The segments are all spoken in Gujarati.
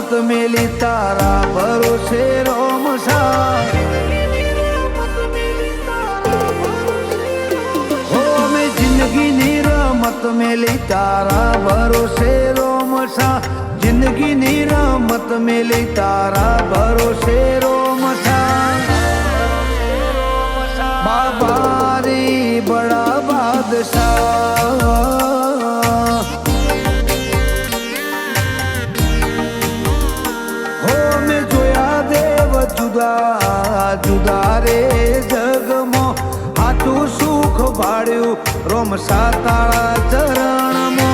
મત મેલી તારા ભરોસે રોમ હો, અમે જિંદગીની રમત મેલી તારા ભરોસે રોમસા જિંદગીની રમત મેલી તારા ભરોસે રોમસા બાબા રે બડા બાદશાહ. જગમો જગમાં. હાથું સુખ ભાડ્યું રોમ સાતાળા ચરણમાં.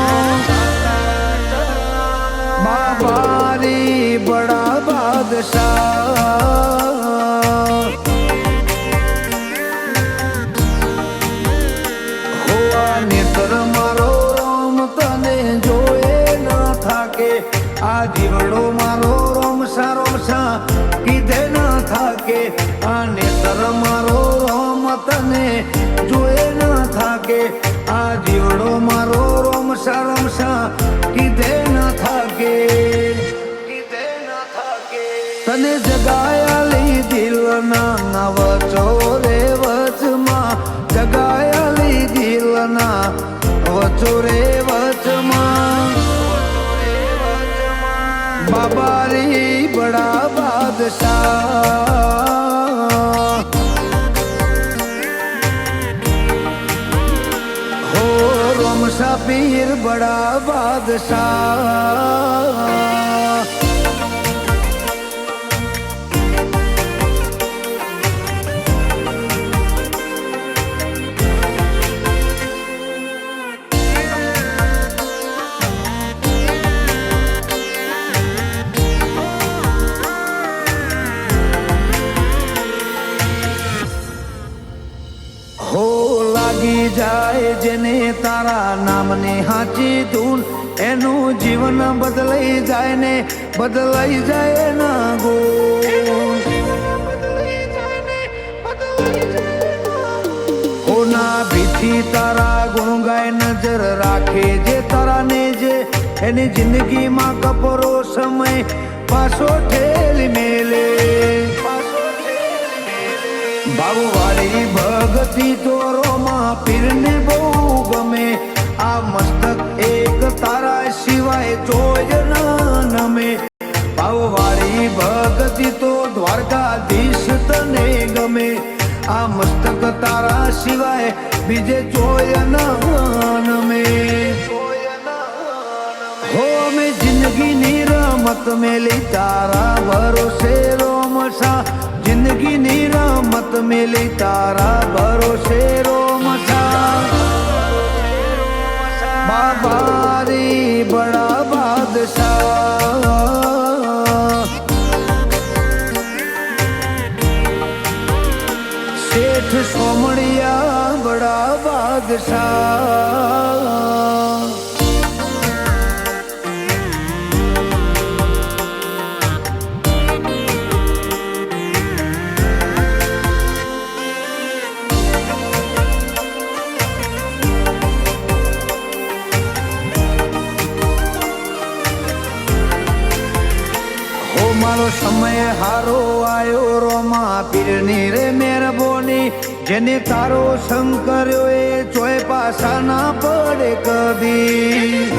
તને જોયે ના થાકે. આ જીવડો મારો રોમ સા કીધે ના થાકે. કીધે ન થાકે. તને જગાયા લી દિલના નવ ચોરે વચમાં. જગાયા લી દિલના વચોરે વચમાં. બાબા રી બડા બાદશાહ. રોમસા પીર બડા જેને તારા નામને હાચી ધૂન એનું જીવન બદલાઈ જાય ને બદલાઈ જાય ના ગો હોના ભીથી તારા ગુણ ગાય નજર રાખે જે તારા ને જે એની જિંદગીમાં કપરો સમય પાછો ઠેલી મેલે. ભાવવાળી ભગતી તોરોમાં પીરને બહુ ગમે. આ મસ્તક એક તારા સિવાય જોય ન નમે. ભાવવાળી ભગતી તો દ્વારકાધીશ તને ગમે. આ મસ્તક તારા સિવાય બીજે જોય ન નમે. હો મેં જિંદગીની રમત મેલી, તારા ભરોસે રમત મેલી તારા ભરોસે રોમસા બાબા રે બડા બાદશાહ. શેઠ સોમણિયા બડા બાદશાહ. મારો સમય હારો આયો રોમા પીરની રે મેરબોની, જેને તારો શંકર્યો એ ચોય પાસા ના પડે કદી.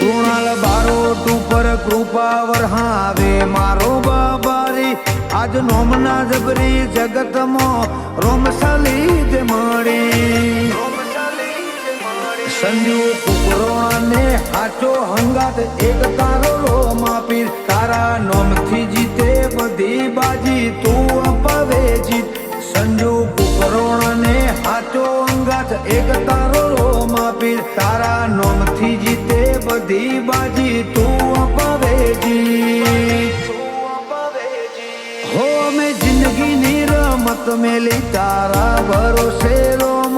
કૃણાલ બારો ટુપર કૃપા વરહાવે મારો બાબારી. આજ નોમના જબરી જગતમાં રોમસાલી જ મળી. સંજુ હાચો હંગાત એક તારો પીર તારા નોમથી જીતે બધી બાજી તું અપાવે જીત. સંજુ કુકરોણને હાચો અંગાત એક તારો પીર તારા નોમથી જીતે બધી બાજી તું અપાવે જીત. હો મેં જિંદગીની રમત મેલી. તારા ભરોસે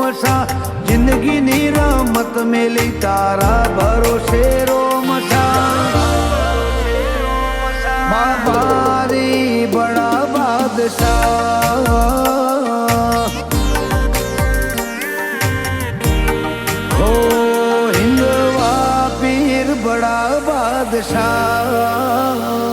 રોમસા જિંદગીની રમત મેલી તારા ભરોસે રોમસા બાબા રે બડા બાદશાહ. બાદશાહ.